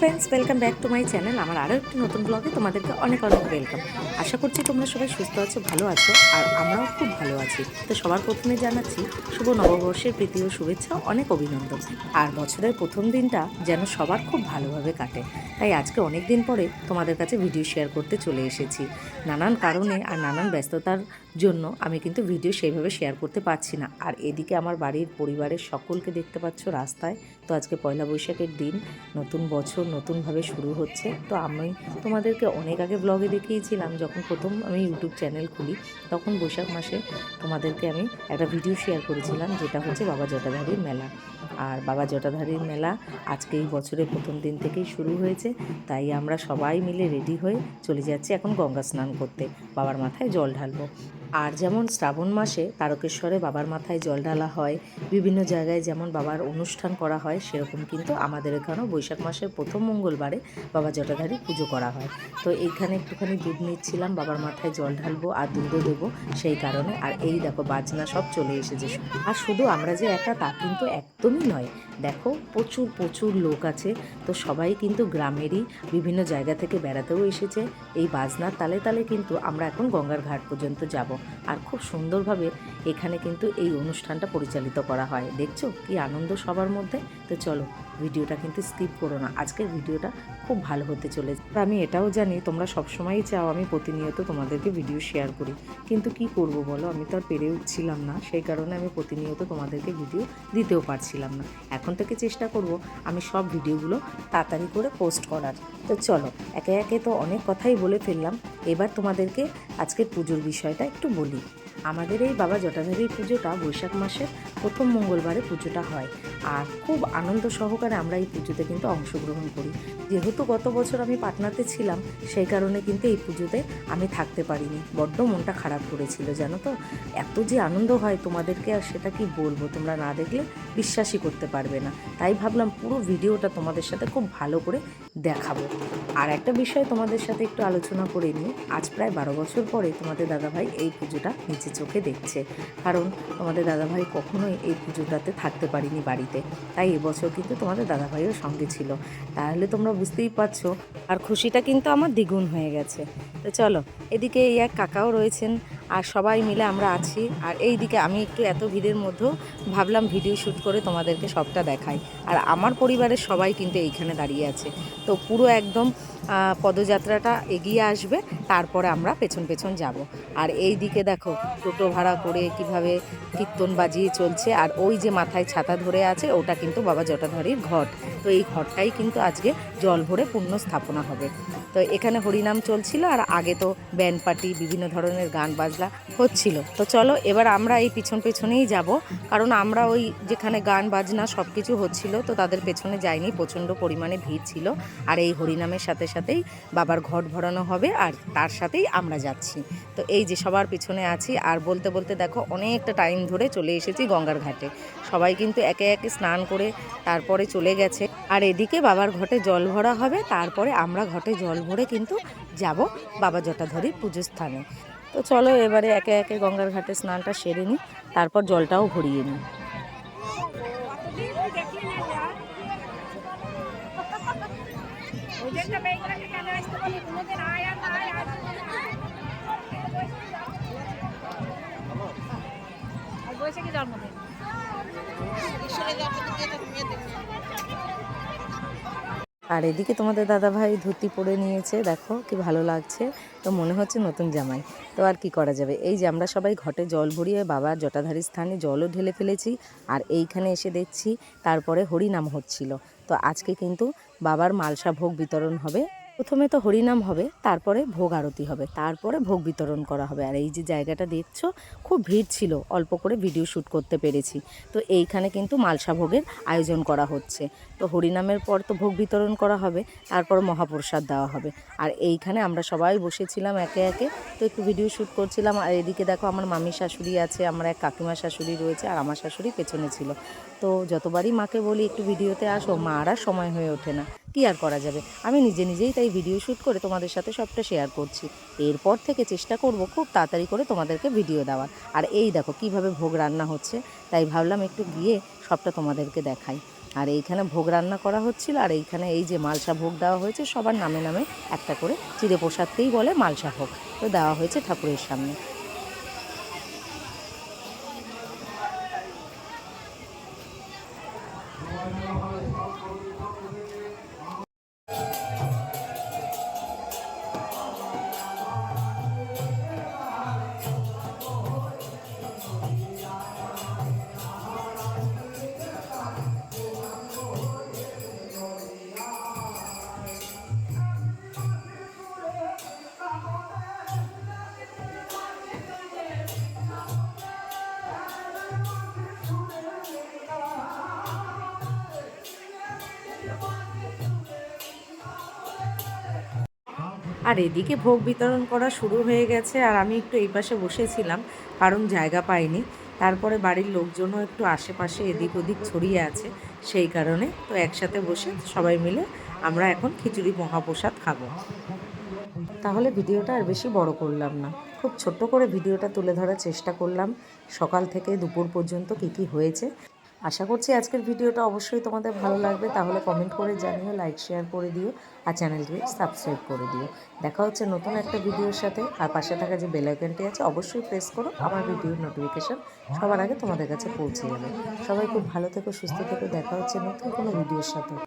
Friends welcome back to my channel আমার আরও একটি নতুন ব্লগে তোমাদেরকে অনেক অনেক ওয়েলকাম আশা করছি তোমরা সবাই সুস্থ আছো, ভালো আছো, আর আমরাও খুব ভালো আছি। তো সবার প্রথমে জানাচ্ছি, শুভ নববর্ষের প্রীতি ও শুভেচ্ছা, অনেক অভিনন্দন। আর বছরের প্রথম দিনটা যেন সবার খুব ভালোভাবে কাটে। তাই আজকে অনেক দিন পরে তোমাদের কাছে ভিডিও শেয়ার করতে চলে এসেছি। নানান কারণে আর নানান ব্যস্ততার জন্য আমি কিন্তু ভিডিও সেইভাবে শেয়ার করতে পারছি না। আর এদিকে আমার বাড়ির পরিবারের সকলকে দেখতে পাচ্ছ রাস্তায়। তো আজকে পয়লা বৈশাখের দিন, নতুন বছর নতুনভাবে শুরু হচ্ছে। তো আমি তোমাদেরকে অনেক আগে ব্লগে দেখিয়েছিলাম, যখন প্রথম আমি ইউটিউব চ্যানেল খুলি, তখন বৈশাখ মাসে তোমাদেরকে আমি একটা ভিডিও শেয়ার করেছিলাম, যেটা হচ্ছে বাবা জটাধারীর মেলা। আর বাবা জটাধারীর মেলা আজকে এই বছরের প্রথম দিন থেকেই শুরু হয়েছে। তাই আমরা সবাই মিলে রেডি হয়ে চলে যাচ্ছি এখন গঙ্গা স্নান করতে। বাবার মাথায় জল ঢালবো। আর যেমন শ্রাবণ মাসে তারকেশ্বরে বাবার মাথায় জল ঢালা হয়, বিভিন্ন জায়গায় যেমন বাবার অনুষ্ঠান করা হয়, সেরকম কিন্তু আমাদের এখানেও বৈশাখ মাসের প্রথম মঙ্গলবারে বাবা জটাধারী পুজো করা হয়। তো এইখানে একটুখানি দুধ নিচ্ছিলাম, বাবার মাথায় জল ঢালবো আর দুধও দেবো সেই কারণে। আর এই দেখো বাজনা সব চলে এসেছে। আর শুধু আমরা যে একা তা কিন্তু একদমই নয়। দেখো প্রচুর প্রচুর লোক আছে। তো সবাই কিন্তু গ্রামেরই বিভিন্ন জায়গা থেকে বেড়াতেও এসেছে। এই বাজনার তালে তালে কিন্তু আমরা এখন গঙ্গার ঘাট পর্যন্ত যাব। আর খুব সুন্দরভাবে এখানে কিন্তু এই অনুষ্ঠানটা পরিচালিত করা হয়। দেখছ কি আনন্দ সবার মধ্যে? তো চলো ভিডিওটা কিন্তু স্কিপ করো না। আজকের ভিডিওটা খুব ভালো হতে চলেছে। আমি এটাও জানি তোমরা সবসময়ই চাও আমি প্রতিনিয়ত তোমাদেরকে ভিডিও শেয়ার করি। কিন্তু কি করব বলো? আমি তো আর পেরে উঠছিলাম না। সেই কারণে আমি প্রতিনিয়ত তোমাদেরকে ভিডিও দিতেও পারছিলাম না। এখন থেকে চেষ্টা করব আমি সব ভিডিওগুলো তাড়াতাড়ি করে পোস্ট করার। তো চলো, একে একে তো অনেক কথাই বলে ফেললাম। এবার তোমাদেরকে আজকের পুজোর বিষয়টা একটু বলি। আমাদের এই বাবা জটাধারীর পুজোটা বৈশাখ মাসের প্রথম মঙ্গলবারে পুজোটা হয়। আর খুব আনন্দ সহকারে আমরা এই পুজোতে কিন্তু অংশগ্রহণ করি। যেহেতু গত বছর আমি পাটনাতে ছিলাম, সেই কারণে কিন্তু এই পুজোতে আমি থাকতে পারিনি। বড্ড মনটা খারাপ করেছিল, জানো তো? এত যে আনন্দ হয় তোমাদেরকে আর সেটা কি বলব? তোমরা না দেখলে বিশ্বাসই করতে পারবে না। তাই ভাবলাম পুরো ভিডিওটা তোমাদের সাথে খুব ভালো করে দেখাবো। আর একটা বিষয় তোমাদের সাথে একটু আলোচনা করে নিই। আজ প্রায় বারো বছর পরে তোমাদের দাদাভাই এই পুজোটা নিচে চোখে দেখছে। কারণ তোমাদের দাদাভাই কখনোই এই পুজোটাতে থাকতে পারিনি বাড়িতে তাই এবছর কিন্তু তোমাদের দাদাভাইও সঙ্গে ছিল। তাহলে তোমরা বুঝতেই পারছ। আর খুশিটা কিন্তু আমার দ্বিগুণ হয়ে গেছে। তো চলো, এদিকে এই এক কাকাও রয়েছেন। আর সবাই মিলে আমরা আছি। আর এই দিকে আমি একটু এত ভিড়ের মধ্যেও ভাবলাম ভিডিও শ্যুট করে তোমাদেরকে সবটা দেখাই। আর আমার পরিবারের সবাই কিন্তু এইখানে দাঁড়িয়ে আছে। তো পুরো একদম পদযাত্রাটা এগিয়ে আসবে, তারপরে আমরা পেছন পেছন যাব। আর এই দিকে দেখো, টোটো ভাড়া করে কীভাবে কীর্তন বাজিয়ে চলছে। আর ওই যে মাথায় ছাতা ধরে আছে, ওটা কিন্তু বাবা জটাধারীর ঘট। তো এই ঘরটাই কিন্তু আজকে জল ভরে পূর্ণ স্থাপনা হবে। তো এখানে হরিনাম চলছিল আর আগে তো ব্যান্ড পার্টি বিভিন্ন ধরনের গান বাজনা হচ্ছিল। তো চলো, এবার আমরা এই পিছন পেছনেই যাব, কারণ আমরা ওই যেখানে গান বাজনা সব কিছু হচ্ছিল তো তাদের পেছনে যাইনি, প্রচণ্ড পরিমাণে ভিড় ছিল। আর এই হরিনামের সাথে সাথেই বাবার ঘট ভরানো হবে আর তার সাথেই আমরা যাচ্ছি। তো এই যে সবার পিছনে আছি, আর বলতে বলতে দেখো, অনেকটা টাইম ধরে চলে এসেছি গঙ্গার ঘাটে। সবাই কিন্তু একে একে স্নান করে তারপরে চলে গেছে। আর এদিকে বাবার ঘটে জল ভরা হবে, তারপরে আমরা ঘটে জল ভরে কিন্তু যাব বাবা জটাধরীর পুজো স্থানে। তো চলো এবারে একে একে গঙ্গার ঘাটে স্নানটা সেরে নিই তারপর জলটাও ভরিয়ে নিই। বৈশাখী জন্মদিন। আর এদিকে তোমাদের দাদাভাই ধুতি পরে নিয়েছে, দেখো কি ভালো লাগছে। তো মনে হচ্ছে নতুন জামাই। তো আর কি করা যাবে? এই যে আমরা সবাই ঘটে জল ভরিয়ে বাবার জটাধারী স্থানে জলও ঢেলে ফেলেছি, আর এইখানে এসে দেখছি তারপরে হরিনাম হচ্ছিল। তো আজকে কিন্তু বাবার মালসা ভোগ বিতরণ হবে। প্রথমে তো হরিনাম হবে, তারপরে ভোগ আরতি হবে, তারপরে ভোগ বিতরণ করা হবে। আর এই যে জায়গাটা দেখছ, খুব ভিড় ছিল, অল্প করে ভিডিও শ্যুট করতে পেরেছি। তো এইখানে কিন্তু মালসা ভোগের আয়োজন করা হচ্ছে। তো হরিনামের পর তো ভোগ বিতরণ করা হবে, তারপর মহাপ্রসাদ দেওয়া হবে। আর এইখানে আমরা সবাই বসেছিলাম একে একে, তো একটু ভিডিও শ্যুট করছিলাম। আর এদিকে দেখো আমার মামি শাশুড়ি আছে, আমার এক কাকিমা শাশুড়ি রয়েছে, আর আমার শাশুড়ি পেছনে ছিল। তো যতবারই মাকে বলি, একটু ভিডিওতে আসো মা আর সময় হয়ে ওঠে না। কি আর করা যাবে? আমি নিজে নিজেই তাই ভিডিও শ্যুট করে তোমাদের সাথে সবটা শেয়ার করছি। এরপর থেকে চেষ্টা করব খুব তাড়াতাড়ি করে তোমাদেরকে ভিডিও দেওয়ার। আর এই দেখো কীভাবে ভোগ রান্না হচ্ছে। তাই ভাবলাম একটু গিয়ে সবটা তোমাদেরকে দেখাই। আর এইখানে ভোগ রান্না করা হচ্ছিল, আর এইখানে এই যে মালসা ভোগ দেওয়া হয়েছে, সবার নামে নামে একটা করে চিড়ে প্রসাদকেই বলে মালসা ভোগ। তো দেওয়া হয়েছে ঠাকুরের সামনে। আর এদিকে ভোগ বিতরণ করা শুরু হয়ে গেছে আর আমি একটু এই পাশে বসেছিলাম, কারণ জায়গা পাইনি। তারপরে বাড়ির লোকজনও একটু আশেপাশে এদিক ওদিক ছড়িয়ে আছে, সেই কারণে তো একসাথে বসে সবাই মিলে আমরা এখন খিচুড়ি মহাপ্রসাদ খাব। তাহলে ভিডিওটা আর বেশি বড় করলাম না। খুব ছোট্ট করে ভিডিওটা তুলে ধরার চেষ্টা করলাম, সকাল থেকে দুপুর পর্যন্ত কী কী হয়েছে। আশা করছি আজকের ভিডিওটা অবশ্যই তোমাদের ভালো লাগবে, তাহলে কমেন্ট করে জানিও লাইক শেয়ার করে দিও। আর চ্যানেলটি সাবস্ক্রাইব করে দিও। দেখা হচ্ছে নতুন একটা ভিডিওর সাথে। আর পাশে থাকা যে বেল আইকনটি আছে, অবশ্যই প্রেস করো। আমার ভিডিওর নোটিফিকেশান সবার আগে তোমাদের কাছে পৌঁছে যাবে। সবাই খুব ভালো থেকো, সুস্থ থেকো। দেখা হচ্ছে নতুন কোনো ভিডিওর সাথে।